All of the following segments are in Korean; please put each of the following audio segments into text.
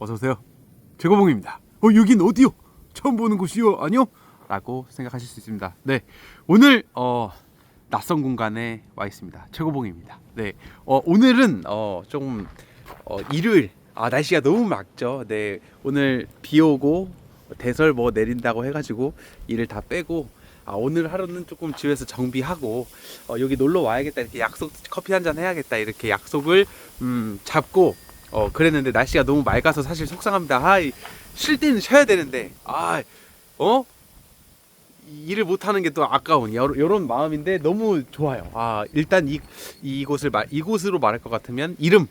어서 오세요. 최고봉입니다. 어 여긴 어디요? 처음 보는 곳이요? 아니요? 라고 생각하실 수 있습니다. 네, 오늘 어 낯선 공간에 와 있습니다. 최고봉입니다. 네, 어 오늘은 어 좀 어, 일요일 아 날씨가 너무 맑죠. 네, 오늘 비 오고 대설 뭐 내린다고 해가지고 일을 다 빼고 아 오늘 하루는 조금 집에서 정비하고 어, 여기 놀러 와야겠다 이렇게 약속 커피 한 잔 해야겠다 이렇게 약속을 음, 잡고 어 그랬는데 날씨가 너무 맑아서 사실 속상합니다. 아, 이- 쉴 때는 쉬어야 되는데 아 어? 일을 못 하는 게 또 아까운 요, 요런 마음인데 너무 좋아요. 아 일단 이 이곳을 말 이곳으로 말할 것 같으면 이름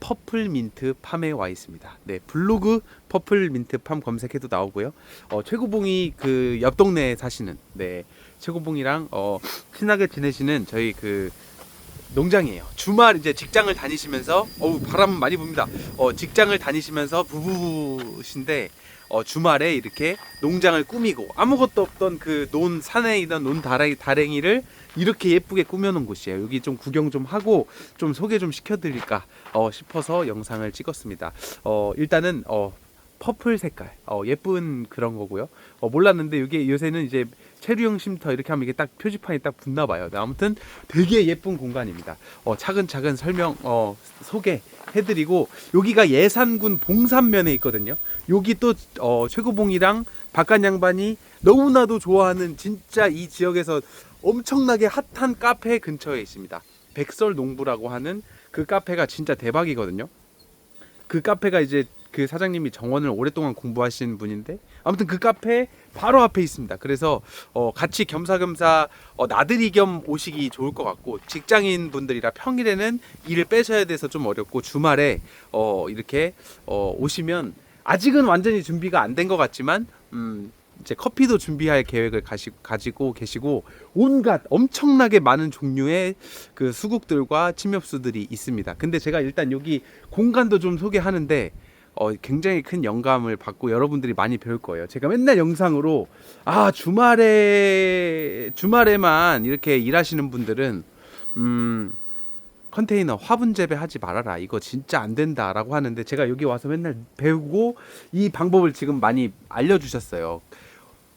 퍼플민트 팜에 와 있습니다. 네 블로그 퍼플민트 팜 검색해도 나오고요. 어, 최고봉이 그 옆 동네에 사시는 네 최고봉이랑 어, 친하게 지내시는 저희 그 농장이에요. 주말 이제 직장을 다니시면서 어우 바람 많이 붑니다. 어, 직장을 다니시면서 부부신데 어, 주말에 이렇게 농장을 꾸미고 아무것도 없던 그 논 산에 있던 논 다랭이, 다랭이를 이렇게 예쁘게 꾸며놓은 곳이에요. 여기 좀 구경 좀 하고 좀 소개 좀 시켜드릴까 어, 싶어서 영상을 찍었습니다. 어, 일단은 어, 퍼플 색깔 어, 예쁜 그런 거고요. 어, 몰랐는데 이게 요새는 이제 체류형 쉼터 이렇게 하면 이게 딱 표지판이 딱 붙나 봐요. 네, 아무튼 되게 예쁜 공간입니다. 어, 차근차근 설명 어, 소개해드리고 여기가 예산군 봉산면에 있거든요. 여기 또 어, 최고봉이랑 바깥 양반이 너무나도 좋아하는 진짜 이 지역에서 엄청나게 핫한 카페 근처에 있습니다. 백설 농부라고 하는 그 카페가 진짜 대박이거든요. 그 카페가 이제 그 사장님이 정원을 오랫동안 공부하신 분인데 아무튼 그 카페 바로 앞에 있습니다. 그래서 어 같이 겸사겸사 어 나들이 겸 오시기 좋을 것 같고 직장인 분들이라 평일에는 일을 빼셔야 돼서 좀 어렵고 주말에 어 이렇게 어 오시면 아직은 완전히 준비가 안 된 것 같지만 음 이제 커피도 준비할 계획을 가시, 가지고 계시고 온갖 엄청나게 많은 종류의 그 수국들과 침엽수들이 있습니다. 근데 제가 일단 여기 공간도 좀 소개하는데 어, 굉장히 큰 영감을 받고 여러분들이 많이 배울 거예요. 제가 맨날 영상으로 아 주말에 주말에만 이렇게 일하시는 분들은 음 컨테이너 화분 재배하지 말아라 이거 진짜 안 된다라고 하는데 제가 여기 와서 맨날 배우고 이 방법을 지금 많이 알려주셨어요.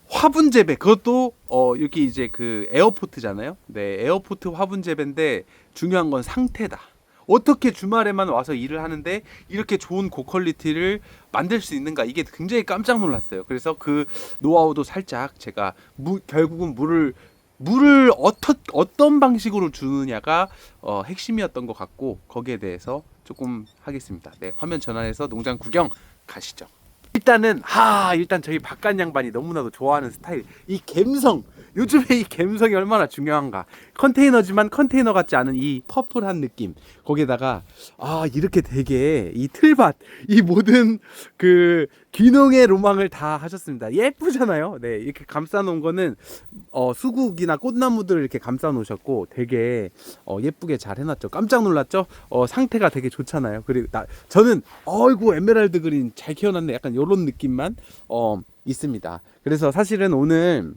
화분 재배 그것도 어 여기 이제 그 에어포트잖아요. 네 에어포트 화분 재배인데 중요한 건 상태다. 어떻게 주말에만 와서 일을 하는데 이렇게 좋은 고퀄리티를 만들 수 있는가 이게 굉장히 깜짝 놀랐어요. 그래서 그 노하우도 살짝 제가 무, 결국은 물을 물을 어떠, 어떤 방식으로 주느냐가 어, 핵심이었던 것 같고 거기에 대해서 조금 하겠습니다. 네 화면 전환해서 농장 구경 가시죠. 일단은 하 일단 저희 바깥 양반이 너무나도 좋아하는 스타일 이 갬성 요즘에 이 갬성이 얼마나 중요한가. 컨테이너지만 컨테이너 같지 않은 이 퍼플한 느낌. 거기에다가 아 이렇게 되게 이 틀밭 이 모든 그 귀농의 로망을 다 하셨습니다. 예쁘잖아요. 네 이렇게 감싸 놓은 거는 어 수국이나 꽃나무들을 이렇게 감싸 놓으셨고 되게 어 예쁘게 잘 해놨죠. 깜짝 놀랐죠? 어 상태가 되게 좋잖아요. 그리고 나 저는 어이구 에메랄드 그린 잘 키워놨네. 약간 요런 느낌만 어 있습니다. 그래서 사실은 오늘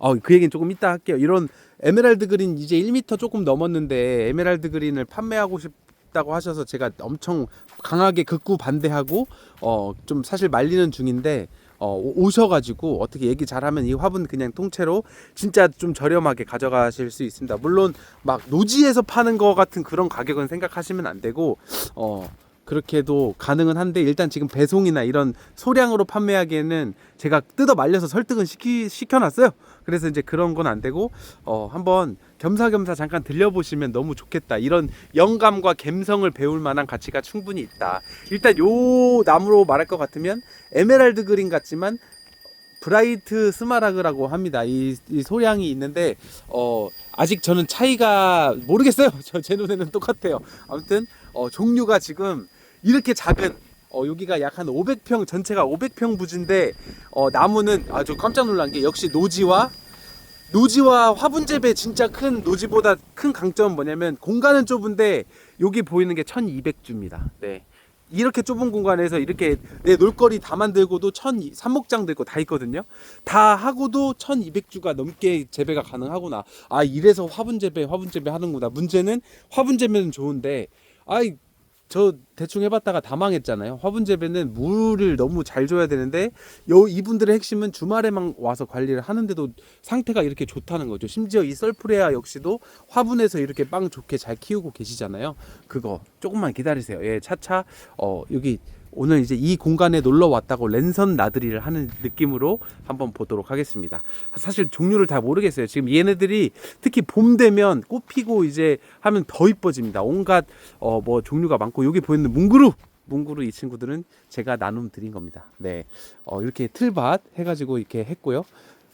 어, 그 얘기는 조금 이따 할게요. 이런 에메랄드 그린 이제 1m 조금 넘었는데 에메랄드 그린을 판매하고 싶다고 하셔서 제가 엄청 강하게 극구 반대하고 어, 좀 사실 말리는 중인데 어, 오- 오셔가지고 어떻게 얘기 잘하면 이 화분 그냥 통째로 진짜 좀 저렴하게 가져가실 수 있습니다. 물론 막 노지에서 파는 거 같은 그런 가격은 생각하시면 안 되고 어, 그렇게도 가능은 한데 일단 지금 배송이나 이런 소량으로 판매하기에는 제가 뜯어 말려서 설득은 시키, 시켜놨어요. 그래서 이제 그런 건 안 되고 어 한번 겸사겸사 잠깐 들려보시면 너무 좋겠다. 이런 영감과 감성을 배울 만한 가치가 충분히 있다. 일단 요 나무로 말할 것 같으면 에메랄드 그린 같지만 브라이트 스마라그라고 합니다. 이, 이 소량이 있는데 어 아직 저는 차이가 모르겠어요. 저 제 눈에는 똑같아요. 아무튼 어 종류가 지금 이렇게 작은 어 여기가 약 한 500평 전체가 500평 부지인데 어 나무는 아주 깜짝 놀란 게 역시 노지와 노지와 화분 재배 진짜 큰 노지보다 큰 강점은 뭐냐면 공간은 좁은데 여기 보이는 게 1200주입니다. 네. 이렇게 좁은 공간에서 이렇게 내 놀거리 다 만들고도 천 삼목장도 있고 다 있거든요. 다 하고도 1200주가 넘게 재배가 가능하구나. 아, 이래서 화분 재배, 화분 재배 하는구나. 문제는 화분 재배는 좋은데 아이 저 대충 해봤다가 다 망했잖아요. 화분 재배는 물을 너무 잘 줘야 되는데 요 이분들의 핵심은 주말에만 와서 관리를 하는데도 상태가 이렇게 좋다는 거죠. 심지어 이 썰프레아 역시도 화분에서 이렇게 빵 좋게 잘 키우고 계시잖아요. 그거 조금만 기다리세요. 예, 차차 어 여기 오늘 이제 이 공간에 놀러 왔다고 랜선 나들이를 하는 느낌으로 한번 보도록 하겠습니다. 사실 종류를 다 모르겠어요. 지금 얘네들이 특히 봄 되면 꽃 피고 이제 하면 더 이뻐집니다. 온갖 어 뭐 종류가 많고 여기 보이는 뭉그루 뭉그루 이 친구들은 제가 나눔 드린 겁니다. 네, 어 이렇게 틀밭 해가지고 이렇게 했고요.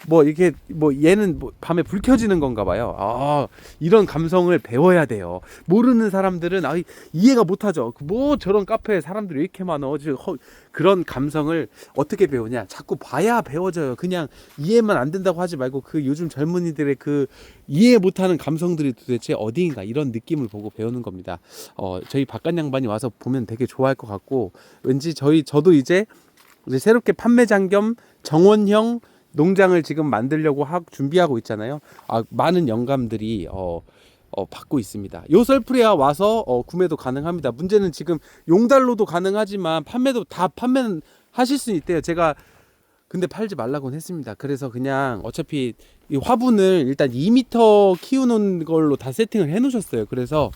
뭐 이게 뭐 얘는 뭐 밤에 불 켜지는 건가 봐요. 아 이런 감성을 배워야 돼요. 모르는 사람들은 아 이해가 못하죠. 뭐 저런 카페에 사람들이 왜 이렇게. 저 허- 그런 감성을 어떻게 배우냐? 자꾸 봐야 배워져요. 그냥 이해만 안 된다고 하지 말고 그 요즘 젊은이들의 그 이해 못하는 감성들이 도대체 어디인가 이런 느낌을 보고 배우는 겁니다. 어 저희 바깥 양반이 와서 보면 되게 좋아할 것 같고 왠지 저희 저도 이제 이제 새롭게 판매장 겸 정원형 농장을 지금 만들려고 하, 준비하고 있잖아요. 아, 많은 영감들이 어, 어, 받고 있습니다. 요설프레아 와서 어, 구매도 가능합니다. 문제는 지금 용달로도 가능하지만 판매도 다 판매는 하실 수 있대요. 제가 근데 팔지 말라고는 했습니다. 그래서 그냥 어차피 이 화분을 일단 2m 키우는 걸로 다 세팅을 해 놓으셨어요. 그래서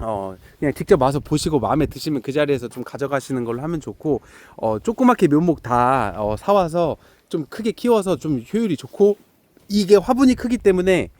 어 그냥 직접 와서 보시고 마음에 드시면 그 자리에서 좀 가져가시는 걸로 하면 좋고 어 조그맣게 묘목 다 어, 사와서 좀 크게 키워서 좀 효율이 좋고 이게 화분이 크기 때문에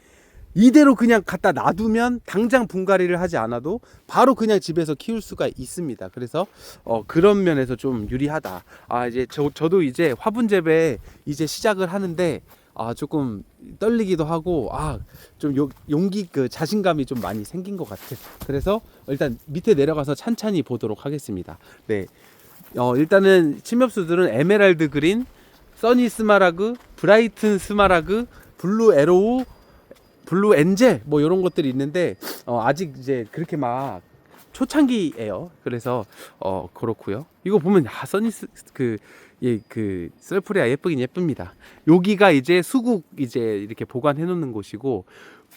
이대로 그냥 갖다 놔두면 당장 분갈이를 하지 않아도 바로 그냥 집에서 키울 수가 있습니다. 그래서 어 그런 면에서 좀 유리하다. 아 이제 저 저도 이제 화분 재배 이제 시작을 하는데 아 조금 떨리기도 하고 아좀 용기 그 자신감이 좀 많이 생긴 것 같아요. 그래서 일단 밑에 내려가서 찬찬히 보도록 하겠습니다. 네. 어 일단은 침엽수들은 에메랄드 그린, 써니 스마라그, 브라이튼 스마라그, 블루 에로우, 블루 엔젤 뭐 이런 것들이 있는데 어, 아직 이제 그렇게 막 초창기예요. 그래서 어 그렇고요. 이거 보면 아 써니스 그 예 그 셀프레아 예쁘긴 예쁩니다. 여기가 이제 수국 이제 이렇게 보관해 놓는 곳이고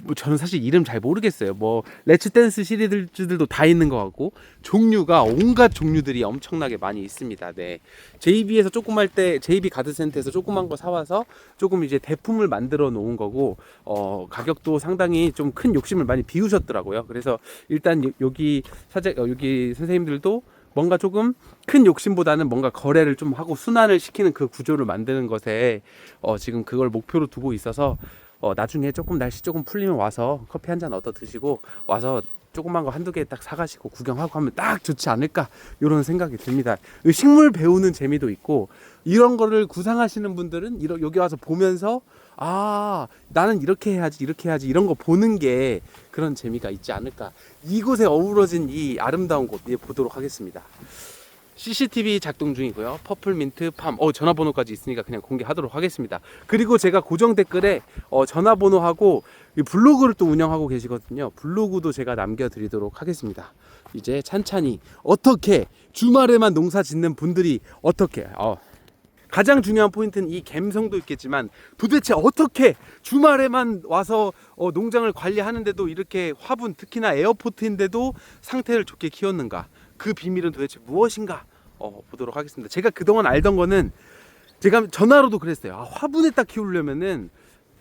뭐 저는 사실 이름 잘 모르겠어요. 뭐 레츠 댄스 시리즈들도 다 있는 것 같고 종류가 온갖 종류들이 엄청나게 많이 있습니다. 네. JB에서 조금 할 때 JB 가드센터에서 조그만 거 사와서 조금 이제 대품을 만들어 놓은 거고 어 가격도 상당히 좀 큰 욕심을 많이 비우셨더라고요. 그래서 일단 요- 여기 사제 어, 여기 선생님들도 뭔가 조금 큰 욕심보다는 뭔가 거래를 좀 하고 순환을 시키는 그 구조를 만드는 것에 어 지금 그걸 목표로 두고 있어서 어 나중에 조금 날씨 조금 풀리면 와서 커피 한 잔 얻어 드시고 와서 조그만 거 한두 개 딱 사가시고 구경하고 하면 딱 좋지 않을까 이런 생각이 듭니다. 이 식물 배우는 재미도 있고 이런 거를 구상하시는 분들은 이러, 여기 와서 보면서 아 나는 이렇게 해야지 이렇게 해야지 이런 거 보는 게 그런 재미가 있지 않을까 이곳에 어우러진 이 아름다운 곳 예, 보도록 하겠습니다. CCTV 작동 중이고요. 퍼플민트 팜. 어, 전화번호까지 있으니까 그냥 공개하도록 하겠습니다. 그리고 제가 고정 댓글에 어, 전화번호하고 이 블로그를 또 운영하고 계시거든요. 블로그도 제가 남겨드리도록 하겠습니다. 이제 찬찬히 어떻게 주말에만 농사 짓는 분들이 어떻게 어, 가장 중요한 포인트는 이 갬성도 있겠지만 도대체 어떻게 주말에만 와서 어, 농장을 관리하는데도 이렇게 화분 특히나 에어포트인데도 상태를 좋게 키웠는가 그 비밀은 도대체 무엇인가 어, 보도록 하겠습니다. 제가 그동안 알던 거는 제가 전화로도 그랬어요. 아, 화분에 딱 키우려면은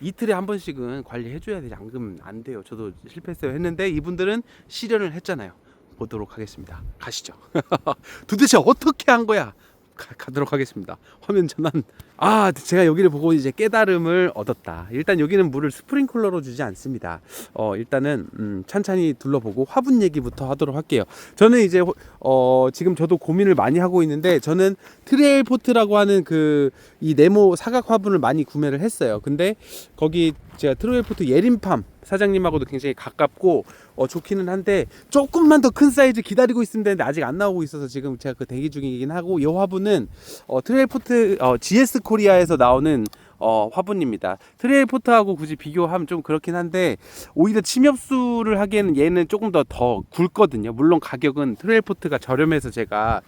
이틀에 한 번씩은 관리해줘야 되지 않으면 안 돼요. 저도 실패했어요. 했는데 이분들은 실현을 했잖아요. 보도록 하겠습니다. 가시죠. 도대체 어떻게 한 거야? 가, 가도록 하겠습니다. 화면 전환. 아, 제가 여기를 보고 이제 깨달음을 얻었다. 일단 여기는 물을 스프링클러로 주지 않습니다. 어, 일단은 음, 찬찬히 둘러보고 화분 얘기부터 하도록 할게요. 저는 이제 어, 지금 저도 고민을 많이 하고 있는데 저는 트레일 포트라고 하는 그 이 네모 사각 화분을 많이 구매를 했어요. 근데 거기 제가 트레일 포트 예린팜 사장님하고도 굉장히 가깝고 어, 좋기는 한데 조금만 더 큰 사이즈 기다리고 있으면 되는데 아직 안 나오고 있어서 지금 제가 그 대기 중이긴 하고 이 화분은 어, 트레일포트 어, GS 코리아에서 나오는 어, 화분입니다. 트레일포트하고 굳이 비교하면 좀 그렇긴 한데 오히려 침엽수를 하기에는 얘는 조금 더더 굵거든요. 물론 가격은 트레일포트가 저렴해서 제가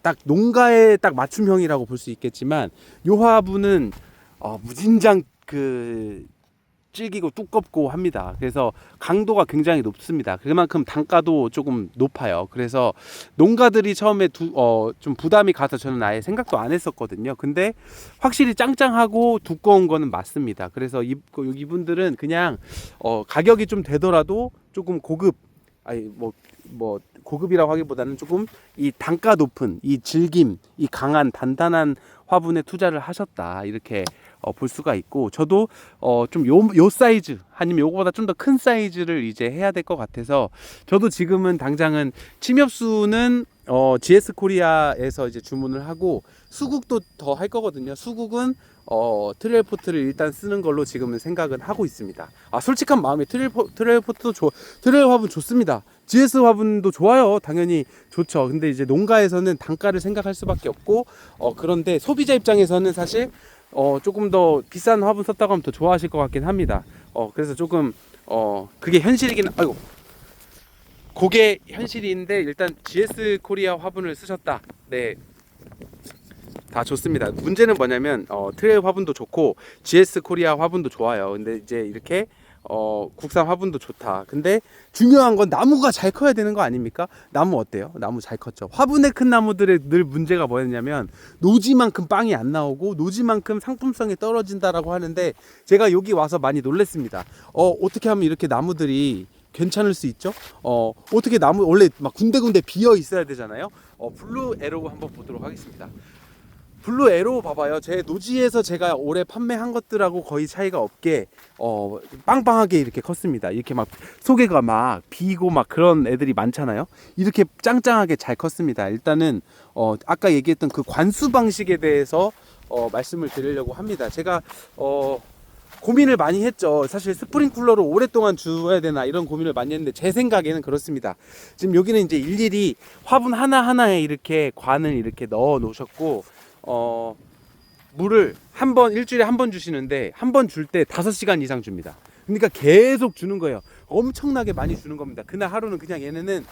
딱 농가에 딱 맞춤형이라고 볼 수 있겠지만 요 화분은 어, 무진장 그 질기고 두껍고 합니다. 그래서 강도가 굉장히 높습니다. 그만큼 단가도 조금 높아요. 그래서 농가들이 처음에 두, 어, 좀 부담이 가서 저는 아예 생각도 안 했었거든요. 근데 확실히 짱짱하고 두꺼운 거는 맞습니다. 그래서 이, 그 이분들은 그냥 어, 가격이 좀 되더라도 조금 고급 아니 뭐뭐 고급이라고 하기보다는 조금 이 단가 높은 이 질김 이 강한 단단한 화분에 투자를 하셨다 이렇게 어, 볼 수가 있고 저도 어, 좀요 요 사이즈 아니면 요거보다 좀 더 큰 사이즈를 이제 해야 될 것 같아서 저도 지금은 당장은 침엽수는 어, GS 코리아에서 이제 주문을 하고 수국도 더 할 거거든요. 수국은 어, 트레일 포트를 일단 쓰는 걸로 지금은 생각을 하고 있습니다. 아 솔직한 마음에 트레일, 포, 트레일 포트도 좋 트레일 화분 좋습니다. GS 화분도 좋아요. 당연히 좋죠. 근데 이제 농가에서는 단가를 생각할 수밖에 없고 어, 그런데 소비자 입장에서는 사실 어, 조금 더 비싼 화분 썼다고 하면 더 좋아하실 것 같긴 합니다. 어, 그래서 조금 어, 그게 현실이긴 아이고 그게 현실인데 일단 GS 코리아 화분을 쓰셨다. 네. 다 좋습니다. 문제는 뭐냐면 어, 트레일 화분도 좋고 GS 코리아 화분도 좋아요. 근데 이제 이렇게 어, 국산 화분도 좋다. 근데 중요한 건 나무가 잘 커야 되는 거 아닙니까? 나무 어때요? 나무 잘 컸죠. 화분에 큰 나무들의 늘 문제가 뭐였냐면 노지만큼 빵이 안 나오고 노지만큼 상품성이 떨어진다라고 하는데 제가 여기 와서 많이 놀랬습니다. 어, 어떻게 하면 이렇게 나무들이 괜찮을 수 있죠? 어, 어떻게 나무 원래 막 군데군데 비어 있어야 되잖아요. 어, 블루 에로우 한번 보도록 하겠습니다. 블루 에로우 봐봐요. 제 노지에서 제가 올해 판매한 것들하고 거의 차이가 없게 어 빵빵하게 이렇게 컸습니다. 이렇게 막 속에가 막 비고 막 그런 애들이 많잖아요. 이렇게 짱짱하게 잘 컸습니다. 일단은 어 아까 얘기했던 그 관수 방식에 대해서 어 말씀을 드리려고 합니다. 제가 어 고민을 많이 했죠. 사실 스프링 쿨러를 오랫동안 줘야 되나 이런 고민을 많이 했는데 제 생각에는 그렇습니다. 지금 여기는 이제 일일이 화분 하나 하나에 이렇게 관을 이렇게 넣어 놓으셨고 어 물을 한 번 일주일에 한 번 주시는데 한 번 줄 때 다섯 시간 이상 줍니다. 그러니까 계속 주는 거예요. 엄청나게 많이 주는 겁니다. 그날 하루는 그냥 얘네는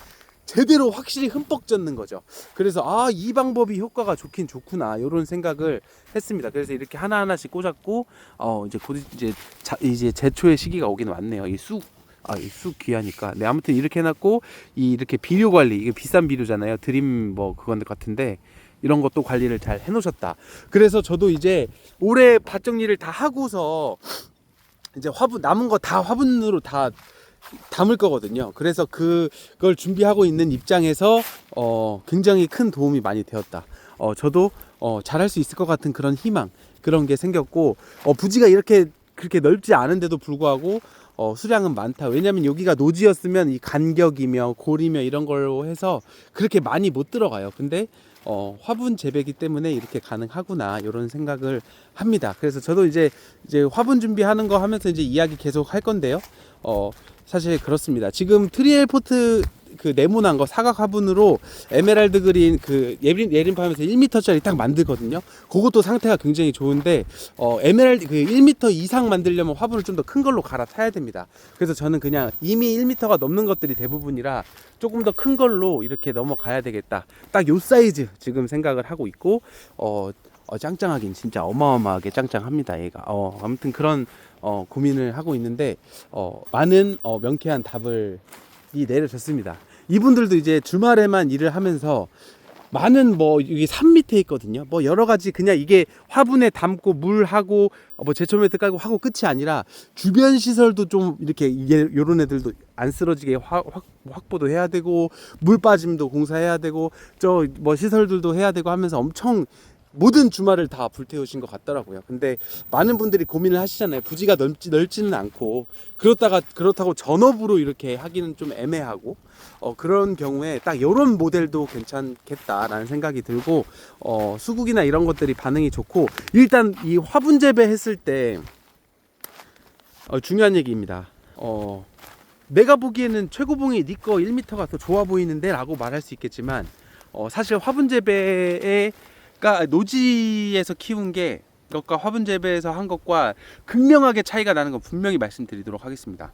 제대로 확실히 흠뻑 젖는 거죠. 그래서 아 이 방법이 효과가 좋긴 좋구나 이런 생각을 했습니다. 그래서 이렇게 하나 하나씩 꽂았고 어 이제 곧 이제 자, 이제 제초의 시기가 오긴 왔네요. 이 쑥 아, 이쑥 귀하니까. 네, 아무튼 이렇게 해놨고, 이 이렇게 비료 관리, 이게 비싼 비료잖아요. 드림 뭐 그건 같은데, 이런 것도 관리를 잘 해놓으셨다. 그래서 저도 이제 올해 밭 정리를 다 하고서 이제 화분 남은 거 다 화분으로 다 담을 거거든요. 그래서 그걸 준비하고 있는 입장에서 어 굉장히 큰 도움이 많이 되었다. 어 저도 어 잘할 수 있을 것 같은 그런 희망 그런 게 생겼고 어 부지가 이렇게 그렇게 넓지 않은데도 불구하고 어, 수량은 많다. 왜냐면 여기가 노지였으면 이 간격이며 골이며 이런 걸로 해서 그렇게 많이 못 들어가요. 근데 어, 화분 재배기 때문에 이렇게 가능하구나 이런 생각을 합니다. 그래서 저도 이제 이제 화분 준비하는 거 하면서 이제 이야기 계속 할 건데요. 어, 사실 그렇습니다. 지금 트리엘 포트 그 네모난 거 사각 화분으로 에메랄드 그린 그 예린 예린팜에서 1m짜리 딱 만들거든요. 그것도 상태가 굉장히 좋은데 어 에메랄드 그 1m 이상 만들려면 화분을 좀 더 큰 걸로 갈아타야 됩니다. 그래서 저는 그냥 이미 1m가 넘는 것들이 대부분이라 조금 더 큰 걸로 이렇게 넘어가야 되겠다. 딱 요 사이즈 지금 생각을 하고 있고 어, 어 짱짱하긴 진짜 어마어마하게 짱짱합니다. 얘가 어 아무튼 그런 어 고민을 하고 있는데 어 많은 어 명쾌한 답을 이 내려졌습니다. 이분들도 이제 주말에만 일을 하면서 많은 뭐 여기 산 밑에 있거든요. 뭐 여러 가지 그냥 이게 화분에 담고 물하고 뭐 제초매트 깔고 하고 끝이 아니라 주변 시설도 좀 이렇게 요런 애들도 안 쓰러지게 확, 확, 확보도 해야 되고 물 빠짐도 공사해야 되고 저 뭐 시설들도 해야 되고 하면서 엄청 모든 주말을 다 불태우신 것 같더라고요. 근데 많은 분들이 고민을 하시잖아요. 부지가 넓지 넓지는 않고 그렇다가 그렇다고 전업으로 이렇게 하기는 좀 애매하고 어, 그런 경우에 딱 이런 모델도 괜찮겠다라는 생각이 들고 어, 수국이나 이런 것들이 반응이 좋고 일단 이 화분 재배했을 때 어, 중요한 얘기입니다. 어, 내가 보기에는 최고봉이 니꺼 1m가 더 좋아 보이는데 라고 말할 수 있겠지만 어, 사실 화분 재배에 그러니까 노지에서 키운 게 것과 화분 재배에서 한 것과 극명하게 차이가 나는 건 분명히 말씀드리도록 하겠습니다.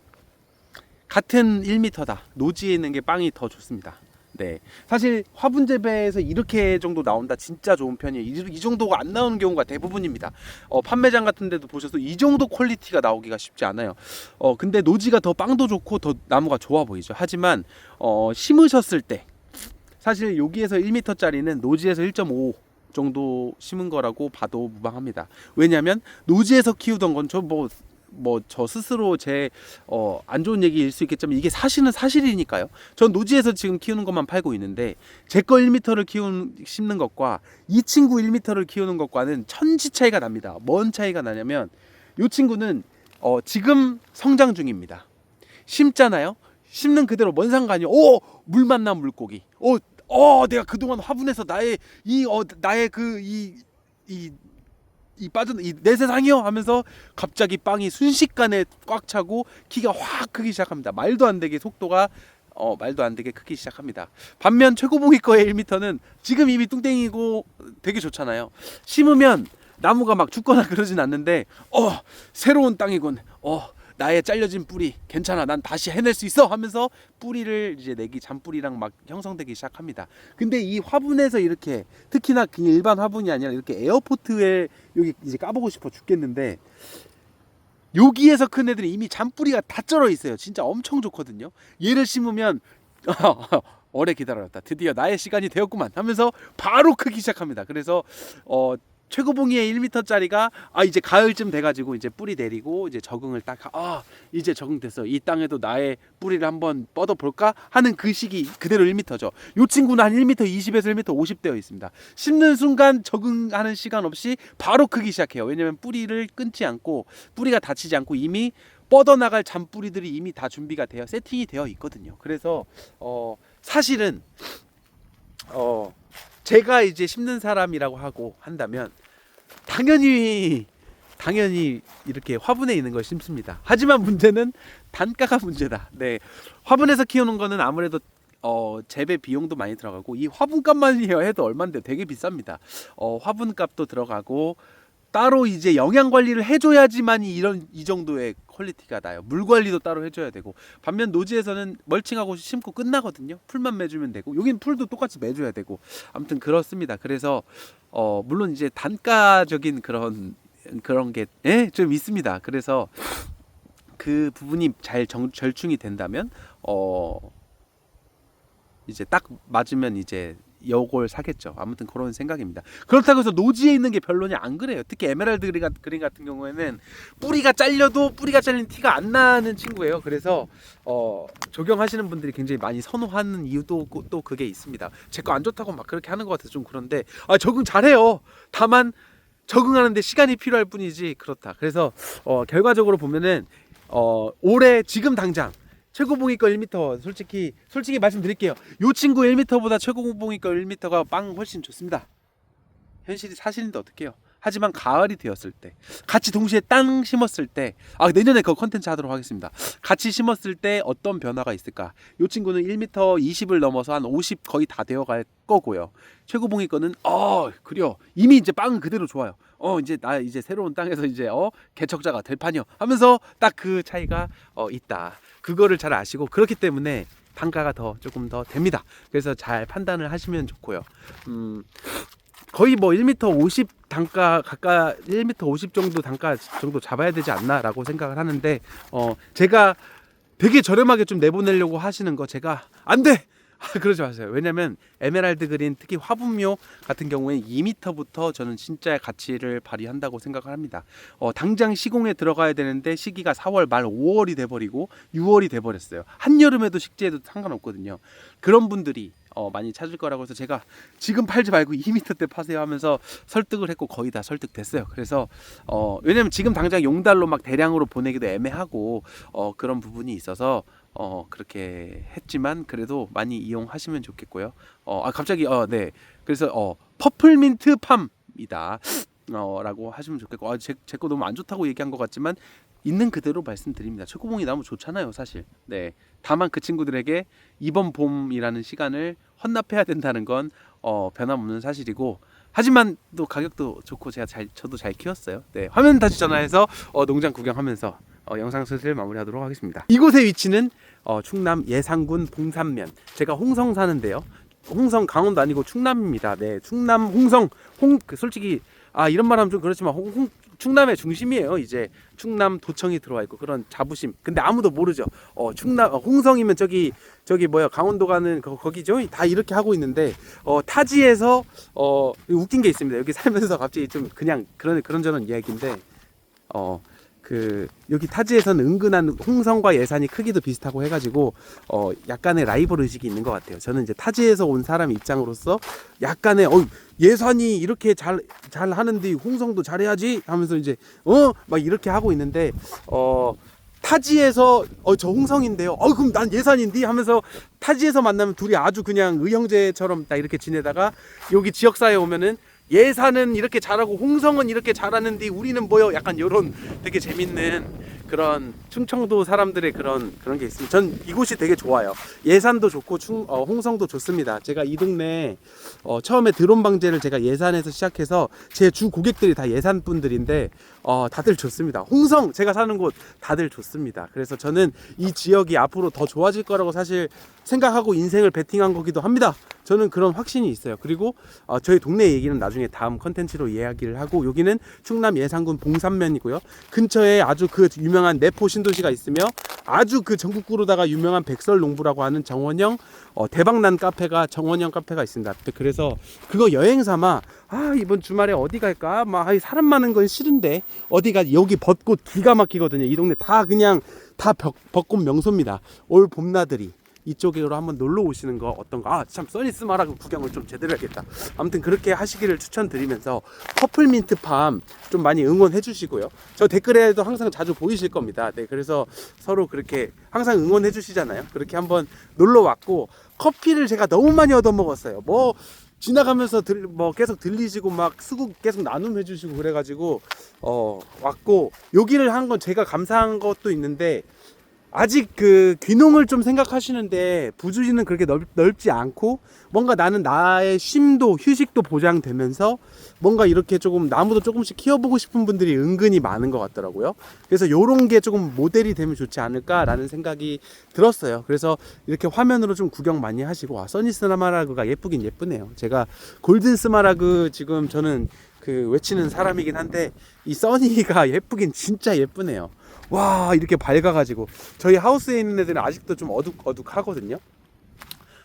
같은 1m다. 노지에 있는 게 빵이 더 좋습니다. 네, 사실 화분 재배에서 이렇게 정도 나온다 진짜 좋은 편이에요. 이, 이 정도가 안 나오는 경우가 대부분입니다. 어, 판매장 같은 데도 보셔도 이 정도 퀄리티가 나오기가 쉽지 않아요. 어, 근데 노지가 더 빵도 좋고 더 나무가 좋아 보이죠. 하지만 어, 심으셨을 때 사실 여기에서 1m짜리는 노지에서 1.5 정도 심은 거라고 봐도 무방합니다. 왜냐하면 노지에서 키우던 건 저 뭐 뭐 저 스스로 제 어 안 좋은 얘기일 수 있겠지만 이게 사실은 사실이니까요. 전 노지에서 지금 키우는 것만 팔고 있는데 제 거 1m를 키우는 심는 것과 이 친구 1m를 키우는 것과는 천지 차이가 납니다. 뭔 차이가 나냐면 이 친구는 어 지금 성장 중입니다. 심잖아요. 심는 그대로 뭔 상관이요? 오물 만난 물고기. 오 어, 내가 그동안 화분에서 나의 이 어, 나의 그 이 이 이 빠진 이내 세상이요 하면서 갑자기 빵이 순식간에 꽉 차고 키가 확 크기 시작합니다. 말도 안 되게 속도가 어 말도 안 되게 크기 시작합니다. 반면 최고봉이 거의 1m는 지금 이미 뚱땡이고 되게 좋잖아요. 심으면 나무가 막 죽거나 그러진 않는데 어 새로운 땅이군. 어 나의 잘려진 뿌리 괜찮아 난 다시 해낼 수 있어 하면서 뿌리를 이제 내기 잔뿌리랑 막 형성되기 시작합니다. 근데 이 화분에서 이렇게 특히나 그냥 일반 화분이 아니라 이렇게 에어포트에 여기 이제 까보고 싶어 죽겠는데 여기에서 큰 애들이 이미 잔뿌리가 다 쩔어 있어요. 진짜 엄청 좋거든요. 얘를 심으면 오래 기다렸다. 드디어 나의 시간이 되었구만 하면서 바로 크기 시작합니다. 그래서 어 최고봉이의 1m짜리가 아 이제 가을쯤 돼가지고 이제 뿌리 내리고 이제 적응을 딱 아 이제 적응됐어 이 땅에도 나의 뿌리를 한번 뻗어 볼까 하는 그 시기 그대로 1m죠. 요 친구는 한 1m 20에서 1m 50 되어 있습니다. 심는 순간 적응하는 시간 없이 바로 크기 시작해요. 왜냐면 뿌리를 끊지 않고 뿌리가 다치지 않고 이미 뻗어나갈 잔뿌리들이 이미 다 준비가 되어 세팅이 되어 있거든요. 그래서 어 사실은 어 제가 이제 심는 사람이라고 하고 한다면 당연히 당연히 이렇게 화분에 있는 걸 심습니다. 하지만 문제는 단가가 문제다. 네, 화분에서 키우는 거는 아무래도 어, 재배 비용도 많이 들어가고 이 화분값만 해도 얼마인데 되게 비쌉니다. 어, 화분값도 들어가고 따로 이제 영양 관리를 해줘야지만이 이런 이 정도의 퀄리티가 나요. 물 관리도 따로 해줘야 되고 반면 노지에서는 멀칭하고 심고 끝나거든요. 풀만 매주면 되고 여긴 풀도 똑같이 매줘야 되고 아무튼 그렇습니다. 그래서 어 물론 이제 단가적인 그런 그런 게 예, 좀 있습니다. 그래서 그 부분이 잘 정, 절충이 된다면 어 이제 딱 맞으면 이제 요걸 사겠죠. 아무튼 그런 생각입니다. 그렇다고 해서 노지에 있는 게 별로냐 안 그래요. 특히 에메랄드 그린, 같- 그린 같은 경우에는 뿌리가 잘려도 뿌리가 잘린 티가 안 나는 친구예요. 그래서 어, 적용하시는 분들이 굉장히 많이 선호하는 이유도 그- 또 그게 있습니다. 제 거 안 좋다고 막 그렇게 하는 것 같아서 좀 그런데 아, 적응 잘해요. 다만 적응하는데 시간이 필요할 뿐이지 그렇다. 그래서 어, 결과적으로 보면은 어, 올해 지금 당장 최고 봉이 거 1m 솔직히 솔직히 말씀드릴게요. 요 친구 1m보다 최고 봉이 거 1m가 빵 훨씬 좋습니다. 현실이 사실인데 어떡해요. 하지만 가을이 되었을 때 같이 동시에 땅 심었을 때 아 내년에 그 컨텐츠 하도록 하겠습니다. 같이 심었을 때 어떤 변화가 있을까? 요 친구는 1m 20을 넘어서 한 50 거의 다 되어 갈 거고요. 최고봉이 거는 어 그려 이미 이제 빵은 그대로 좋아요. 어 이제 나 이제 새로운 땅에서 이제 어 개척자가 될 판이요 하면서 딱 그 차이가 어 있다. 그거를 잘 아시고 그렇기 때문에 단가가 더 조금 더 됩니다. 그래서 잘 판단을 하시면 좋고요. 음 거의 뭐 1m 50 단가 가까 1m 50 정도 단가 정도 잡아야 되지 않나라고 생각을 하는데 어 제가 되게 저렴하게 좀 내보내려고 하시는 거 제가 안 돼. 그러지 마세요. 왜냐면 에메랄드 그린 특히 화분묘 같은 경우에 2m부터 저는 진짜의 가치를 발휘한다고 생각을 합니다. 어, 당장 시공에 들어가야 되는데 시기가 4월 말 5월이 돼버리고 6월이 돼버렸어요. 한여름에도 식재해도 상관없거든요. 그런 분들이 어, 많이 찾을 거라고 해서 제가 지금 팔지 말고 2m 대 파세요 하면서 설득을 했고 거의 다 설득됐어요. 그래서 어, 왜냐면 지금 당장 용달로 막 대량으로 보내기도 애매하고 어, 그런 부분이 있어서 어, 그렇게 했지만 그래도 많이 이용하시면 좋겠고요. 어, 아 갑자기 어, 네. 그래서 어, 퍼플민트 팜이다. 어, 라고 하시면 좋겠고 아, 제, 제 거 너무 안 좋다고 얘기한 것 같지만 있는 그대로 말씀드립니다. 최고봉이 너무 좋잖아요, 사실. 네. 다만 그 친구들에게 이번 봄이라는 시간을 헌납해야 된다는 건 어, 변함없는 사실이고 하지만 또 가격도 좋고 제가 잘 저도 잘 키웠어요. 네. 화면 다시 전화해서 어, 농장 구경하면서 어, 영상 슬슬 마무리하도록 하겠습니다. 이곳의 위치는 어, 충남 예산군 봉산면. 제가 홍성 사는데요. 홍성 강원도 아니고 충남입니다. 네, 충남 홍성 홍그 솔직히 아 이런 말하면 좀 그렇지만 홍, 홍- 충남의 중심이에요. 이제 충남 도청이 들어와 있고 그런 자부심. 근데 아무도 모르죠. 어 충남 어, 홍성이면 저기 저기 뭐야 강원도 가는 거, 거기죠. 다 이렇게 하고 있는데 어 타지에서 어 웃긴 게 있습니다. 여기 살면서 갑자기 좀 그냥 그런 그런저런 이야기인데 어. 그 여기 타지에서는 은근한 홍성과 예산이 크기도 비슷하고 해가지고 어 약간의 라이벌 의식이 있는 것 같아요. 저는 이제 타지에서 온 사람 입장으로서 약간의 어 예산이 이렇게 잘 잘 하는데 홍성도 잘해야지 하면서 이제 어 막 이렇게 하고 있는데 어 타지에서 어 저 홍성인데요. 어 그럼 난 예산인데 하면서 타지에서 만나면 둘이 아주 그냥 의형제처럼 딱 이렇게 지내다가 여기 지역사에 오면은 예산은 이렇게 잘하고 홍성은 이렇게 잘하는데 우리는 뭐요? 약간 요런 되게 재밌는 그런 충청도 사람들의 그런 그런 게 있습니다. 전 이곳이 되게 좋아요. 예산도 좋고 충, 어, 홍성도 좋습니다. 제가 이 동네 어, 처음에 드론 방제를 제가 예산에서 시작해서 제 주 고객들이 다 예산 분들인데 어, 다들 좋습니다. 홍성 제가 사는 곳 다들 좋습니다. 그래서 저는 이 지역이 앞으로 더 좋아질 거라고 사실 생각하고 인생을 베팅한 거기도 합니다. 저는 그런 확신이 있어요. 그리고 어, 저희 동네 얘기는 나중에 다음 컨텐츠로 이야기를 하고 여기는 충남 예산군 봉산면이고요. 근처에 아주 그 유명한 내포 신도시가 있으며 아주 그 전국구로다가 유명한 백설농부라고 하는 정원형 어, 대박난 카페가 정원형 카페가 있습니다. 그래서 그거 여행 삼아 아 이번 주말에 어디 갈까? 막 사람 많은 건 싫은데 어디가 여기 벚꽃 기가 막히거든요. 이 동네 다 그냥 다 벚, 벚꽃 명소입니다. 올 봄나들이 이쪽으로 한번 놀러 오시는 거 어떤가? 아, 참 써니스 마라그 구경을 좀 제대로 해야겠다. 아무튼 그렇게 하시기를 추천드리면서 퍼플민트 팜 좀 많이 응원해 주시고요. 저 댓글에도 항상 자주 보이실 겁니다. 네, 그래서 서로 그렇게 항상 응원해 주시잖아요. 그렇게 한번 놀러 왔고 커피를 제가 너무 많이 얻어 먹었어요. 뭐 지나가면서 들, 뭐 계속 들리시고 막 수국 계속 나눔해 주시고 그래가지고 어 왔고 여기를 한 건 제가 감사한 것도 있는데 아직 그 귀농을 좀 생각하시는데 부주지는 그렇게 넓, 넓지 않고 뭔가 나는 나의 쉼도 휴식도 보장되면서 뭔가 이렇게 조금 나무도 조금씩 키워보고 싶은 분들이 은근히 많은 것 같더라고요. 그래서 요런 게 조금 모델이 되면 좋지 않을까라는 생각이 들었어요. 그래서 이렇게 화면으로 좀 구경 많이 하시고 아 써니 스마라그가 예쁘긴 예쁘네요. 제가 골든 스마라그 지금 저는 그 외치는 사람이긴 한데 이 써니가 예쁘긴 진짜 예쁘네요. 와 이렇게 밝아가지고 저희 하우스에 있는 애들은 아직도 좀 어둑 어둑하거든요.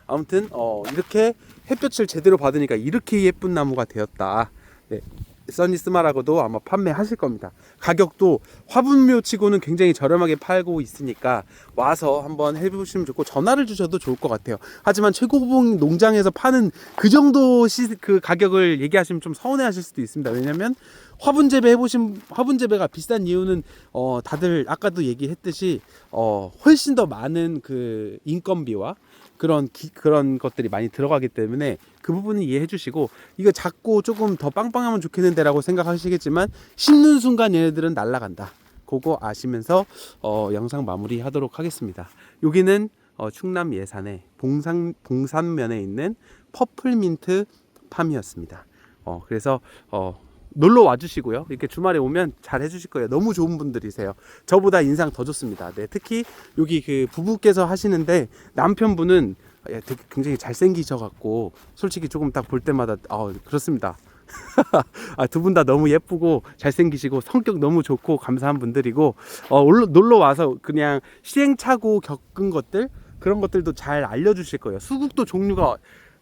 아무튼 어 이렇게 햇볕을 제대로 받으니까 이렇게 예쁜 나무가 되었다. 네. 써니스마라고도 아마 판매하실 겁니다. 가격도 화분묘치고는 굉장히 저렴하게 팔고 있으니까 와서 한번 해보시면 좋고 전화를 주셔도 좋을 것 같아요. 하지만 최고봉 농장에서 파는 그 정도 시, 그 가격을 얘기하시면 좀 서운해하실 수도 있습니다. 왜냐면 화분 재배 해보신 화분 재배가 비싼 이유는 어 다들 아까도 얘기했듯이 어 훨씬 더 많은 그 인건비와 그런 기, 그런 것들이 많이 들어가기 때문에 그 부분은 이해해 주시고 이거 작고 조금 더 빵빵하면 좋겠는데라고 생각하시겠지만 심는 순간 얘네들은 날아간다. 그거 아시면서 어, 영상 마무리하도록 하겠습니다. 여기는 어, 충남 예산의 봉산 봉산면에 있는 퍼플민트 팜이었습니다. 어, 그래서 어, 놀러 와주시고요. 이렇게 주말에 오면 잘 해주실 거예요. 너무 좋은 분들이세요. 저보다 인상 더 좋습니다. 네, 특히 여기 그 부부께서 하시는데 남편분은 예, 되게 굉장히 잘생기셔 갖고 솔직히 조금 딱 볼 때마다 어, 그렇습니다. 아, 두 분 다 너무 예쁘고 잘생기시고 성격 너무 좋고 감사한 분들이고 어, 놀러 와서 그냥 시행착오 겪은 것들 그런 것들도 잘 알려주실 거예요. 수국도 종류가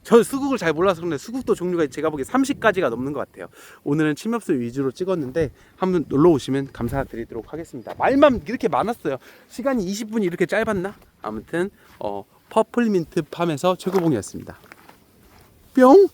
저 수국을 잘 몰라서 그런데 수국도 종류가 제가 보기에 30가지가 넘는 것 같아요. 오늘은 침엽수 위주로 찍었는데 한번 놀러 오시면 감사드리도록 하겠습니다. 말만 이렇게 많았어요. 시간이 20분이 이렇게 짧았나? 아무튼 어, 퍼플민트 팜에서 최고봉이었습니다. 뿅!